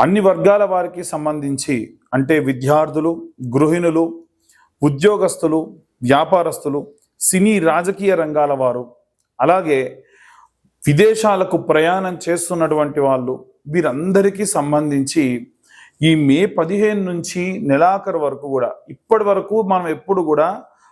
అన్ని వర్గాల వారికి సంబంధించి అంటే విద్యార్థులు గృహిణులు ఉద్యోగస్తులు వ్యాపారస్తులు సినీ రాజకీయ రంగాల వారు అలాగే విదేశాలకు ప్రయాణం చేస్తున్నటువంటి వాళ్ళు వీరందరికీ సంబంధించి ఈ మే పదిహేను నుంచి నెలాఖరు వరకు కూడా ఇప్పటి వరకు మనం ఎప్పుడు కూడా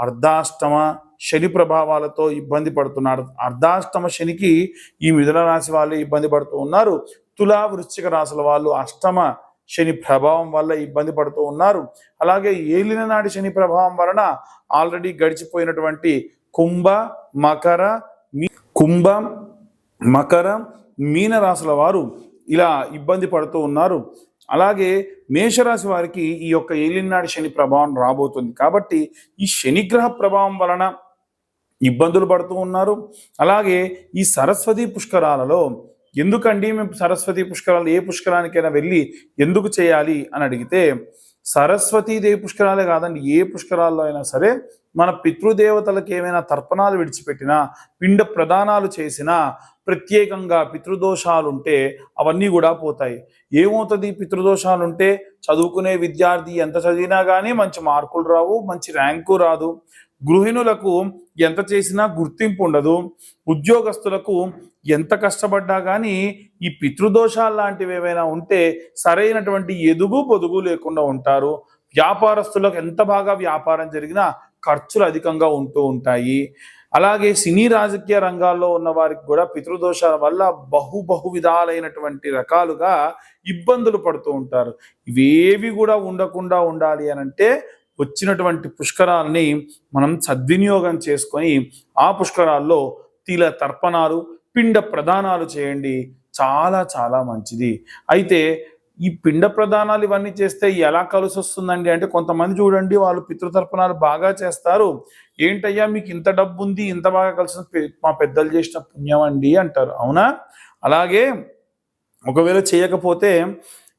అర్ధాష్టమ శని ప్రభావాలతో ఇబ్బంది పడుతున్నారు. అర్ధాష్టమ శనికి ఈ మిథున రాశి వాళ్ళు ఇబ్బంది పడుతూ ఉన్నారు. తులా వృశ్చిక రాశుల వాళ్ళు అష్టమ శని ప్రభావం వల్ల ఇబ్బంది పడుతూ ఉన్నారు. అలాగే ఏలిన నాటి శని ప్రభావం వలన ఆల్రెడీ గడిచిపోయినటువంటి కుంభ మకర మీ- కుంభ మకర మీన రాశుల వారు ఇలా ఇబ్బంది పడుతూ ఉన్నారు. అలాగే మేషరాశి వారికి ఈ యొక్క ఏలినాడు శని ప్రభావం రాబోతుంది. కాబట్టి ఈ శనిగ్రహ ప్రభావం వలన ఇబ్బందులు పడుతూ ఉన్నారు. అలాగే ఈ సరస్వతి పుష్కరాలలో ఎందుకండి మేము సరస్వతి పుష్కరాలు ఏ పుష్కరానికైనా వెళ్ళి ఎందుకు చేయాలి అని అడిగితే సరస్వతీదేవి పుష్కరాలే కాదండి ఏ పుష్కరాల్లో అయినా సరే మన పితృదేవతలకు ఏమైనా తర్పణాలు విడిచిపెట్టినా పిండ ప్రదానాలు చేసినా ప్రత్యేకంగా పితృదోషాలు ఉంటే అవన్నీ కూడా పోతాయి. ఏమవుతుంది? పితృదోషాలు ఉంటే చదువుకునే విద్యార్థి ఎంత చదివినా కానీ మంచి మార్కులు రావు మంచి ర్యాంకు రాదు. గృహిణులకు ఎంత చేసినా గుర్తింపు ఉండదు. ఉద్యోగస్తులకు ఎంత కష్టపడ్డా కానీ ఈ పితృదోషాలు లాంటివి ఏమైనా ఉంటే సరైనటువంటి ఎదుగు పొదుగు లేకుండా ఉంటారు. వ్యాపారస్తులకు ఎంత బాగా వ్యాపారం జరిగినా ఖర్చులు అధికంగా ఉంటూ ఉంటాయి. అలాగే సినీ రాజకీయ రంగాల్లో ఉన్న వారికి కూడా పితృదోషాల వల్ల బహు బహు విధాలైనటువంటి రకాలుగా ఇబ్బందులు పడుతూ ఉంటారు. ఇవేవి కూడా ఉండకుండా ఉండాలి అని అంటే వచ్చినటువంటి పుష్కరాలని మనం సద్వినియోగం చేసుకొని ఆ పుష్కరాల్లో తిల తర్పణాలు పిండ ప్రదానాలు చేయండి. చాలా చాలా మంచిది. అయితే ఈ పిండ ప్రదానాలు ఇవన్నీ చేస్తే ఎలా కలిసి వస్తుందండి? అంటే కొంతమంది చూడండి వాళ్ళు పితృతర్పణాలు బాగా చేస్తారు. ఏంటయ్యా మీకు ఇంత డబ్బు ఉంది ఇంత బాగా కలిసి మా పెద్దలు చేసిన పుణ్యం అండి అంటారు. అవునా? అలాగే ఒకవేళ చేయకపోతే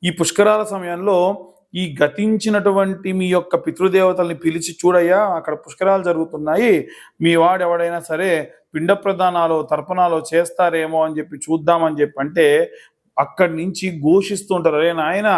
ఈ పుష్కరాల సమయంలో ఈ గతించినటువంటి మీ యొక్క పితృదేవతల్ని పిలిచి చూడయ్యా అక్కడ పుష్కరాలు జరుగుతున్నాయి. మీ వాడు ఎవడైనా సరే పిండ ప్రదానాలు తర్పణాలు చేస్తారేమో అని చెప్పి చూద్దామని చెప్పి అంటే అక్కడి నుంచి ఘోషిస్తూ ఉంటారు. అరే నాయన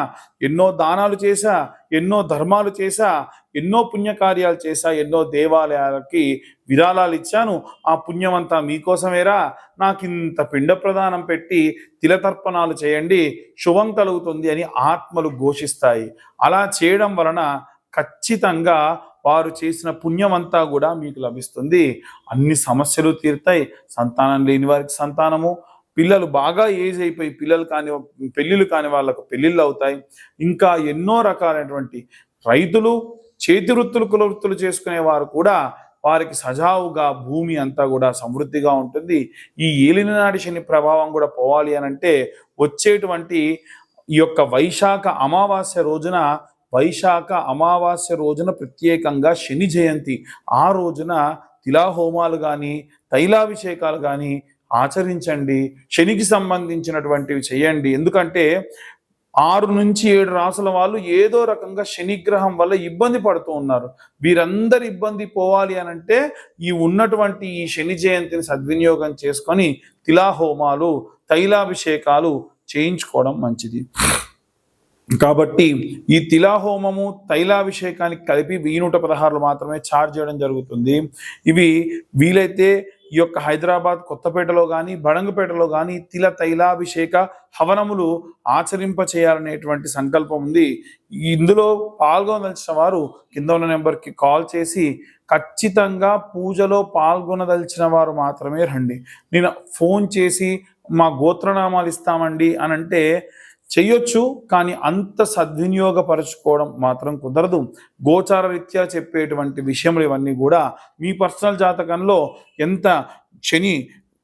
ఎన్నో దానాలు చేశా ఎన్నో ధర్మాలు చేశా ఎన్నో పుణ్యకార్యాలు చేశా ఎన్నో దేవాలయాలకి విరాళాలు ఇచ్చాను. ఆ పుణ్యమంతా మీకోసమేరా? నాకింత పిండ ప్రదానం పెట్టి తిలతర్పణాలు చేయండి. శుభం కలుగుతుంది అని ఆత్మలు ఘోషిస్తాయి. అలా చేయడం వలన ఖచ్చితంగా వారు చేసిన పుణ్యమంతా కూడా మీకు లభిస్తుంది. అన్ని సమస్యలు తీరుతాయి. సంతానం లేని వారికి సంతానము పిల్లలు బాగా ఏజ్ అయిపోయి పిల్లలు కాని పెళ్ళిళ్ళు కాని వాళ్ళకు పెళ్ళిళ్ళు అవుతాయి. ఇంకా ఎన్నో రకాలైనటువంటి రైతులు చేతి వృత్తులు కుల వృత్తులు చేసుకునే వారు కూడా వారికి సజావుగా భూమి అంతా కూడా సమృద్ధిగా ఉంటుంది. ఈ ఏలినాటి శని ప్రభావం కూడా పోవాలి అని అంటే వచ్చేటువంటి ఈ యొక్క వైశాఖ అమావాస్య రోజున వైశాఖ అమావాస్య రోజున ప్రత్యేకంగా శని జయంతి. ఆ రోజున తిలాహోమాలు కానీ తైలాభిషేకాలు కానీ ఆచరించండి శనికి సంబంధించినటువంటివి చేయండి. ఎందుకంటే ఆరు నుంచి ఏడు రాసుల వాళ్ళు ఏదో రకంగా శనిగ్రహం వల్ల ఇబ్బంది పడుతూ ఉన్నారు. వీరందరి ఇబ్బంది పోవాలి అని అంటే ఈ ఉన్నటువంటి ఈ శని జయంతిని సద్వినియోగం చేసుకొని తిలాహోమాలు తైలాభిషేకాలు చేయించుకోవడం మంచిది. కాబట్టి ఈ తిలాహోమము తైలాభిషేకానికి కలిపి వెయ్యి నూట పదహారులు మాత్రమే ఛార్జ్ చేయడం జరుగుతుంది. ఇవి వీలైతే ఈ యొక్క హైదరాబాద్ కొత్తపేటలో కానీ బడంగపేటలో కానీ తిల తైలాభిషేక హవనములు ఆచరింప చేయాలనేటువంటి సంకల్పం ఉంది. ఇందులో పాల్గొనదలిచిన వారు కింద ఉన్న నెంబర్కి కాల్ చేసి ఖచ్చితంగా పూజలో పాల్గొనదలిచిన వారు మాత్రమే రండి. నేను ఫోన్ చేసి మా గోత్రనామాలు ఇస్తామండి అని అంటే చెయ్యొచ్చు కానీ అంత సద్వినియోగపరచుకోవడం మాత్రం కుదరదు. గోచార రీత్యా చెప్పేటువంటి విషయములు ఇవన్నీ కూడా మీ పర్సనల్ జాతకంలో ఎంత శని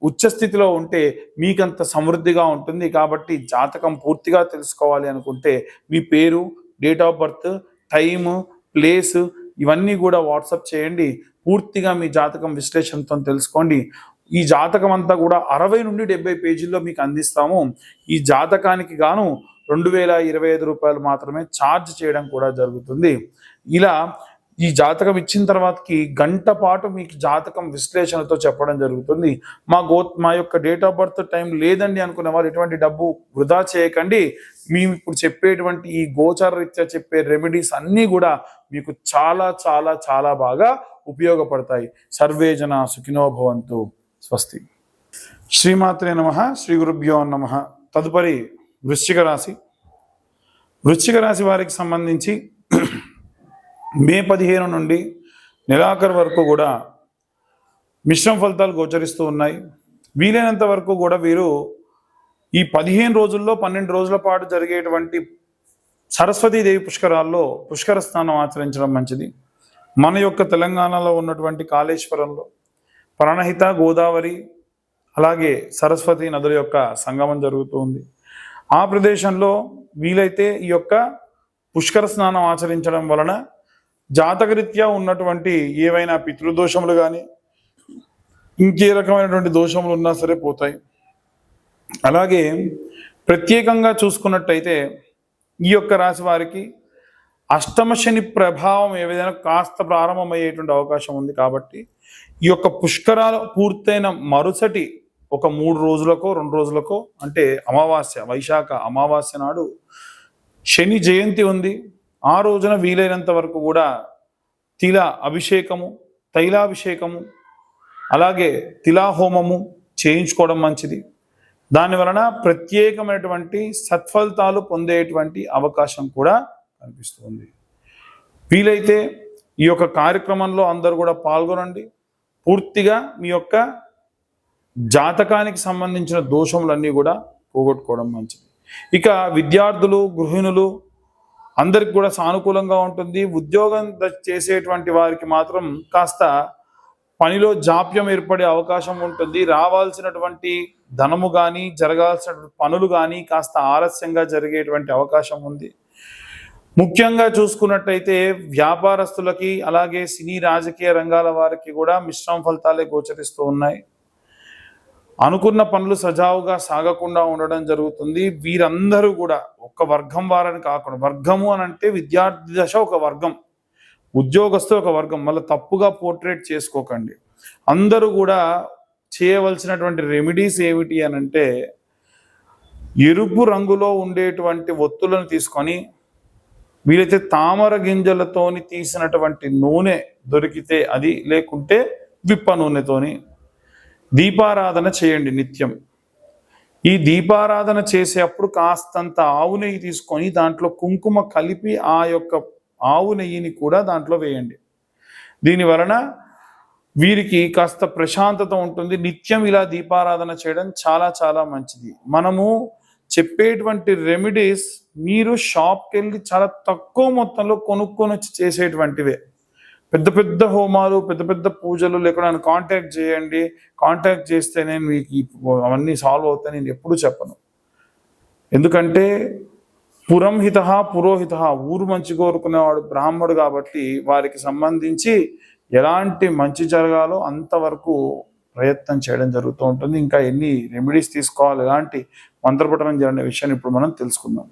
ఉచ్చస్థితిలో ఉంటే మీకంత సమృద్ధిగా ఉంటుంది కాబట్టి జాతకం పూర్తిగా తెలుసుకోవాలి అనుకుంటే మీ పేరు date of birth time place ఇవన్నీ కూడా వాట్సప్ చేయండి. పూర్తిగా మీ జాతకం విశ్లేషణతో తెలుసుకోండి. ఈ జాతకం అంతా కూడా అరవై నుండి డెబ్బై పేజీల్లో మీకు అందిస్తాము. ఈ జాతకానికి గాను రెండు వేల ఇరవై ఐదు రూపాయలు మాత్రమే ఛార్జ్ చేయడం కూడా జరుగుతుంది. ఇలా ఈ జాతకం ఇచ్చిన తర్వాతకి గంట పాటు మీకు జాతకం విశ్లేషణతో చెప్పడం జరుగుతుంది. మా గో మా యొక్క డేట్ ఆఫ్ బర్త్ టైం లేదండి అనుకునే వాళ్ళు ఎటువంటి డబ్బు వృధా చేయకండి. మేము ఇప్పుడు చెప్పేటువంటి ఈ గోచార రీత్యా చెప్పే రెమెడీస్ అన్నీ కూడా మీకు చాలా చాలా చాలా బాగా ఉపయోగపడతాయి. సర్వేజన సుఖినోభవంతు స్వస్తి. శ్రీమాత్రే నమ శ్రీ గురుభ్యో నమ. తదుపరి వృశ్చిక రాశి. వృశ్చిక రాశి వారికి సంబంధించి మే పదిహేను నుండి నెలాఖరు వరకు కూడా మిశ్రమ ఫలితాలు గోచరిస్తూ ఉన్నాయి. వీలైనంత వరకు కూడా వీరు ఈ పదిహేను రోజుల్లో పన్నెండు రోజుల పాటు జరిగేటువంటి సరస్వతీదేవి పుష్కరాల్లో పుష్కర స్నానం ఆచరించడం మంచిది. మన యొక్క తెలంగాణలో ఉన్నటువంటి కాళేశ్వరంలో ప్రాణహిత గోదావరి అలాగే సరస్వతి నదుల యొక్క సంగమం జరుగుతూ ఉంది ఆ ప్రదేశంలో వీలైతే ఈ యొక్క పుష్కర స్నానం ఆచరించడం వలన జాతకరీత్యా ఉన్నటువంటి ఏవైనా పితృదోషములు కానీ ఇంకే రకమైనటువంటి దోషములు ఉన్నా సరే పోతాయి. అలాగే ప్రత్యేకంగా చూసుకున్నట్టయితే ఈ యొక్క రాశి వారికి అష్టమ శని ప్రభావం ఏ విధంగా కాస్త ప్రారంభమయ్యేటువంటి అవకాశం ఉంది కాబట్టి ఈ యొక్క పుష్కరాలు పూర్తయిన మరుసటి ఒక మూడు రోజులకో రెండు రోజులకో అంటే అమావాస్య వైశాఖ అమావాస్య నాడు శని జయంతి ఉంది. ఆ రోజున వీలైనంత వరకు కూడా తిల అభిషేకము తైలాభిషేకము అలాగే తిలాహోమము చేయించుకోవడం మంచిది. దాని వలన ప్రత్యేకమైనటువంటి సత్ఫలితాలు పొందేటువంటి అవకాశం కూడా అనిపిస్తుంది. వీలైతే ఈ యొక్క కార్యక్రమంలో అందరూ కూడా పాల్గొనండి. పూర్తిగా మీ యొక్క జాతకానికి సంబంధించిన దోషములన్నీ కూడా పోగొట్టుకోవడం మంచిది. ఇక విద్యార్థులు గృహిణులు అందరికి కూడా సానుకూలంగా ఉంటుంది. ఉద్యోగం చేసేటువంటి వారికి మాత్రం కాస్త పనిలో జాప్యం ఏర్పడే అవకాశం ఉంటుంది. రావాల్సినటువంటి ధనము కానీ జరగాల్సిన పనులు కానీ కాస్త ఆలస్యంగా జరిగేటువంటి అవకాశం ఉంది. ముఖ్యంగా చూసుకున్నట్టయితే వ్యాపారస్తులకి అలాగే సినీ రాజకీయ రంగాల వారికి కూడా మిశ్రమ ఫలితాలే గోచరిస్తూ ఉన్నాయి. అనుకున్న పనులు సజావుగా సాగకుండా ఉండడం జరుగుతుంది. వీరందరూ కూడా ఒక వర్గం వారని కాకుండా వర్గము అని అంటే విద్యార్థి దశ ఒక వర్గం ఉద్యోగస్తులు ఒక వర్గం. మళ్ళీ తప్పుగా పోర్ట్రేట్ చేసుకోకండి. అందరూ కూడా చేయవలసినటువంటి రెమెడీస్ ఏమిటి అని అంటే ఎరుపు రంగులో ఉండేటువంటి ఒత్తులను తీసుకొని వీలైతే తామర గింజలతోని తీసినటువంటి నూనె దొరికితే అది లేకుంటే విప్ప నూనెతోని దీపారాధన చేయండి నిత్యం. ఈ దీపారాధన చేసేటప్పుడు కాస్తంత ఆవు నెయ్యి తీసుకొని దాంట్లో కుంకుమ కలిపి ఆ యొక్క ఆవు నెయ్యిని కూడా దాంట్లో వేయండి. దీని వలన వీరికి కాస్త ప్రశాంతత ఉంటుంది. నిత్యం ఇలా దీపారాధన చేయడం చాలా చాలా మంచిది. మనము చెప్పేటువంటి రెమెడీస్ మీరు షాప్కి వెళ్ళి చాలా తక్కువ మొత్తంలో కొనుక్కొని వచ్చి చేసేటువంటివే. పెద్ద పెద్ద హోమాలు పెద్ద పెద్ద పూజలు లేకుండా నన్ను కాంటాక్ట్ చేయండి. కాంటాక్ట్ చేస్తే నేను మీకు అవన్నీ సాల్వ్ అవుతాయి నేను ఎప్పుడు చెప్పను. ఎందుకంటే పురంహిత పురోహిత ఊరు మంచి కోరుకునేవాడు బ్రాహ్మడు కాబట్టి వారికి సంబంధించి ఎలాంటి మంచి జరగాలో అంతవరకు ప్రయత్నం చేయడం జరుగుతూ ఉంటుంది. ఇంకా ఎన్ని రెమెడీస్ తీసుకోవాలి ఎలాంటి మంత్రపఠనం చేయాలనే విషయాన్ని ఇప్పుడు మనం తెలుసుకుందాం.